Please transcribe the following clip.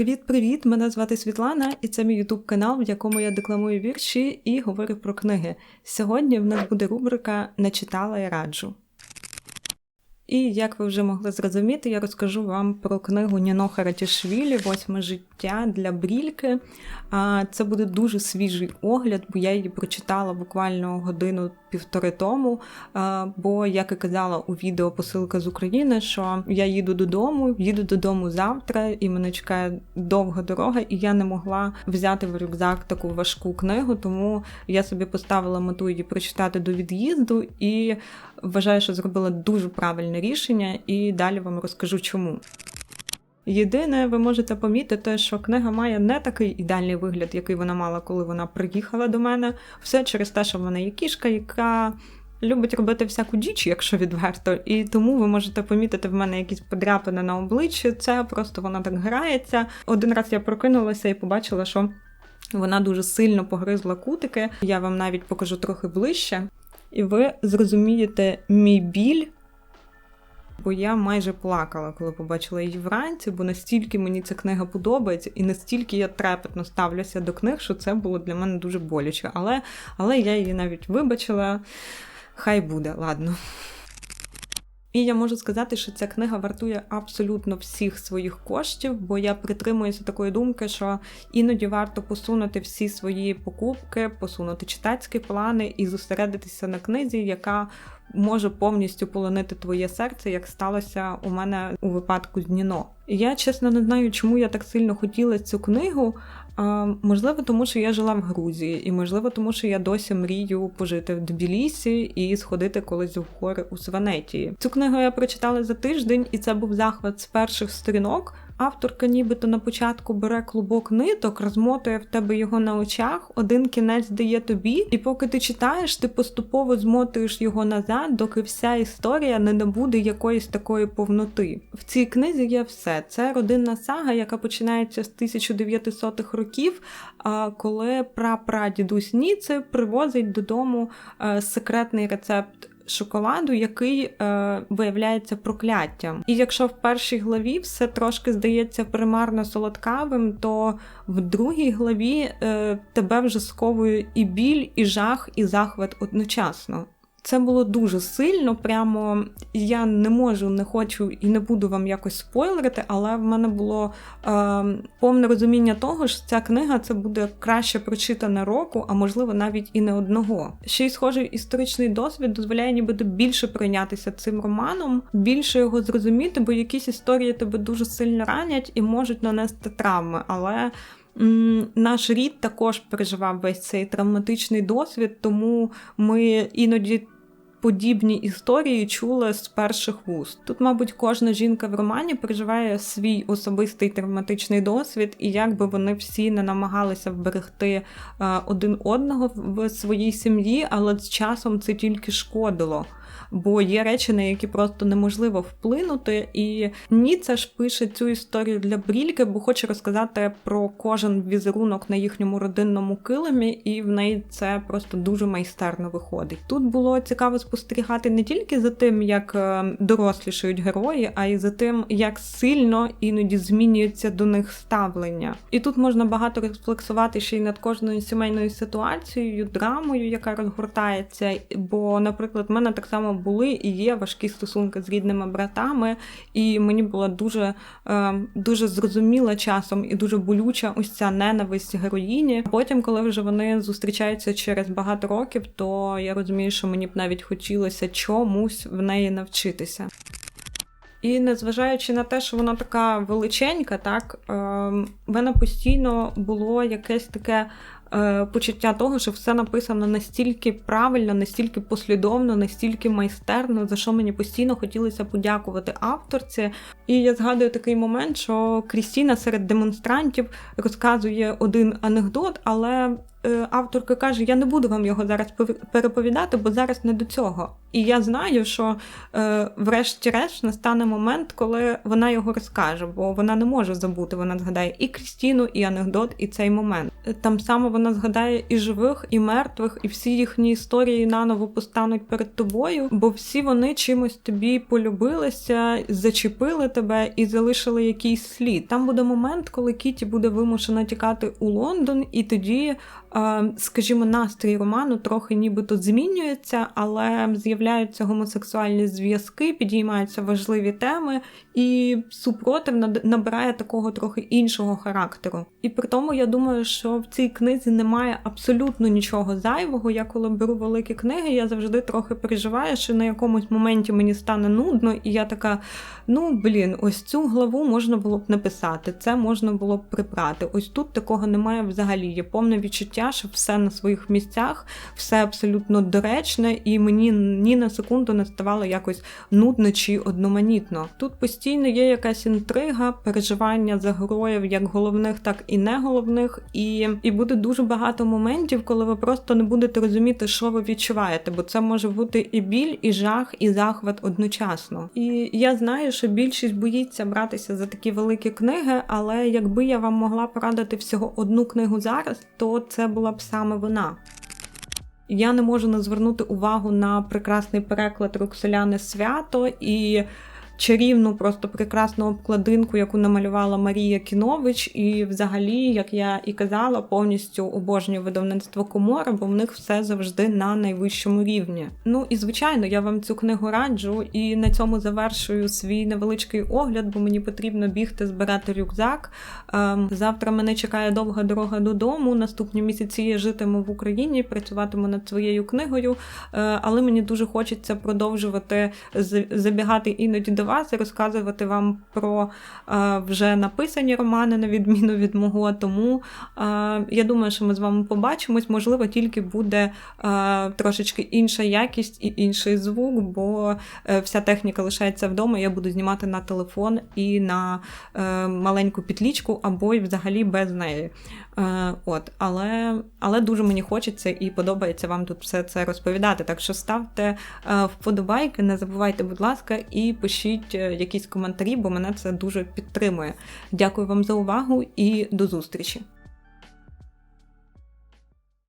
Привіт-привіт! Мене звати Світлана, і це мій ютуб канал, в якому я декламую вірші і говорю про книги. Сьогодні в нас буде рубрика Не читала і раджу. І як ви вже могли зрозуміти, я розкажу вам про книгу Ніно Харатішвілі Восьме життя для брільки. Це буде дуже свіжий огляд, бо я її прочитала буквально годину-півтори тому. Бо, як і казала у відео посилка з України, що я їду додому, їду додому завтра, і мене чекає довга дорога, і я не могла взяти в рюкзак таку важку книгу, тому я собі поставила мету її прочитати до від'їзду і вважаю, що зробила дуже правильне рішення, і далі вам розкажу чому. Єдине, ви можете помітити, що книга має не такий ідеальний вигляд, який вона мала, коли вона приїхала до мене. Все через те, що в мене є кішка, яка любить робити всяку діч, якщо відверто. І тому ви можете помітити в мене якісь подряпини на обличчі. Це просто вона так грається. Один раз я прокинулася і побачила, що. Вона дуже сильно погризла кутики. Я вам навіть покажу трохи ближче. І ви зрозумієте мій біль, бо я майже плакала, коли побачила її вранці, бо настільки мені ця книга подобається, і настільки я трепетно ставлюся до книг, що це було для мене дуже боляче. Але, Але я її навіть вибачила. Хай буде, ладно. І я можу сказати, що ця книга вартує абсолютно всіх своїх коштів, бо я притримуюся такої думки, що іноді варто посунути всі свої покупки, посунути читацькі плани і зосередитися на книзі, яка може повністю полонити твоє серце, як сталося у мене у випадку з Ніно. Я чесно не знаю, чому я так сильно хотіла цю книгу. Можливо, тому що я жила в Грузії, і можливо, тому що я досі мрію пожити в Тбілісі і сходити колись в гори у Сванетії. Цю книгу я прочитала за тиждень, і це був захват з перших сторінок. Авторка нібито на початку бере клубок ниток, розмотує в тебе його на очах, один кінець дає тобі, і поки ти читаєш, ти поступово змотуєш його назад, доки вся історія не набуде якоїсь такої повноти. В цій книзі є все. Це родинна сага, яка починається з 1900-х років, коли прапрадідусь Ніци привозить додому е, секретний рецепт шоколаду, який е, виявляється прокляттям. І якщо в першій главі все трошки здається примарно солодкавим, то в другій главі е, тебе вже сковує і біль, і жах, і захват одночасно. Це було дуже сильно. Прямо я не можу, не хочу і не буду вам якось спойлерити, але в мене було е, повне розуміння того, що ця книга це буде краще прочитана року, а можливо навіть і не одного. Ще й схожий історичний досвід дозволяє нібито більше прийнятися цим романом, більше його зрозуміти, бо якісь історії тебе дуже сильно ранять і можуть нанести травми. Але наш рід також переживав весь цей травматичний досвід, тому ми іноді. Подібні історії чули з перших вуст. Тут, мабуть, кожна жінка в романі переживає свій особистий травматичний досвід, і як би вони всі не намагалися вберегти е, один одного в своїй сім'ї, але з часом це тільки шкодило бо є речі, на які просто неможливо вплинути. І Ніца ж пише цю історію для Брільки, бо хоче розказати про кожен візерунок на їхньому родинному килимі, і в неї це просто дуже майстерно виходить. Тут було цікаво спостерігати не тільки за тим, як е, дорослішають герої, а й за тим, як сильно іноді змінюється до них ставлення. І тут можна багато рефлексувати ще й над кожною сімейною ситуацією, драмою, яка розгортається. Бо, наприклад, в мене так само були і є важкі стосунки з рідними братами, і мені була дуже е, дуже зрозуміла часом і дуже болюча ось ця ненависть героїні. Потім, коли вже вони зустрічаються через багато років, то я розумію, що мені б навіть хотілося чомусь в неї навчитися. І незважаючи на те, що вона така величенька, так е, в мене постійно було якесь таке почуття того, що все написано настільки правильно, настільки послідовно, настільки майстерно, за що мені постійно хотілося подякувати авторці. І я згадую такий момент, що Крістіна серед демонстрантів розказує один анекдот, але е, авторка каже: Я не буду вам його зараз переповідати, бо зараз не до цього. І я знаю, що е, врешті-решт настане момент, коли вона його розкаже, бо вона не може забути. Вона згадає і Крістіну, і анекдот, і цей момент. Там саме вона згадає і живих, і мертвих, і всі їхні історії наново постануть перед тобою, бо всі вони чимось тобі полюбилися, зачепили тебе і залишили якийсь слід. Там буде момент, коли Кіті буде вимушена тікати у Лондон, і тоді, е, скажімо, настрій роману трохи нібито змінюється, але з'являються гомосексуальні зв'язки, підіймаються важливі теми, і супротив набирає такого трохи іншого характеру. І при тому я думаю, що в цій книзі немає абсолютно нічого зайвого. Я коли беру великі книги, я завжди трохи переживаю, що на якомусь моменті мені стане нудно, і я така: ну блін, ось цю главу можна було б написати, це можна було б прибрати. Ось тут такого немає взагалі. Є повне відчуття, що все на своїх місцях, все абсолютно доречне, і мені ні на секунду не ставало якось нудно чи одноманітно. Тут постійно є якась інтрига, переживання за героїв, як головних, так і не головних. І, і буде дуже багато моментів, коли ви просто не будете розуміти, що ви відчуваєте, бо це може бути і біль, і жах, і захват одночасно. І я знаю, що більшість боїться братися за такі великі книги, але якби я вам могла порадити всього одну книгу зараз, то це була б саме вона. Я не можу не звернути увагу на прекрасний переклад Роксоляни свято і чарівну, просто прекрасну обкладинку, яку намалювала Марія Кінович. І, взагалі, як я і казала, повністю обожнюю видавництво Комора, бо в них все завжди на найвищому рівні. Ну і звичайно, я вам цю книгу раджу, і на цьому завершую свій невеличкий огляд, бо мені потрібно бігти збирати рюкзак. Ем, завтра мене чекає довга дорога додому. Наступні місяці я житиму в Україні, працюватиму над своєю книгою, е, але мені дуже хочеться продовжувати забігати іноді до вас і розказувати вам про е, вже написані романи, на відміну від мого. Тому е, я думаю, що ми з вами побачимось. Можливо, тільки буде е, трошечки інша якість і інший звук, бо вся техніка лишається вдома. Я буду знімати на телефон і на маленьку петлічку, або й взагалі без неї. Е, от, але, але дуже мені хочеться і подобається вам тут все це розповідати. Так що ставте е, вподобайки, не забувайте, будь ласка, і пишіть е, якісь коментарі, бо мене це дуже підтримує. Дякую вам за увагу і до зустрічі!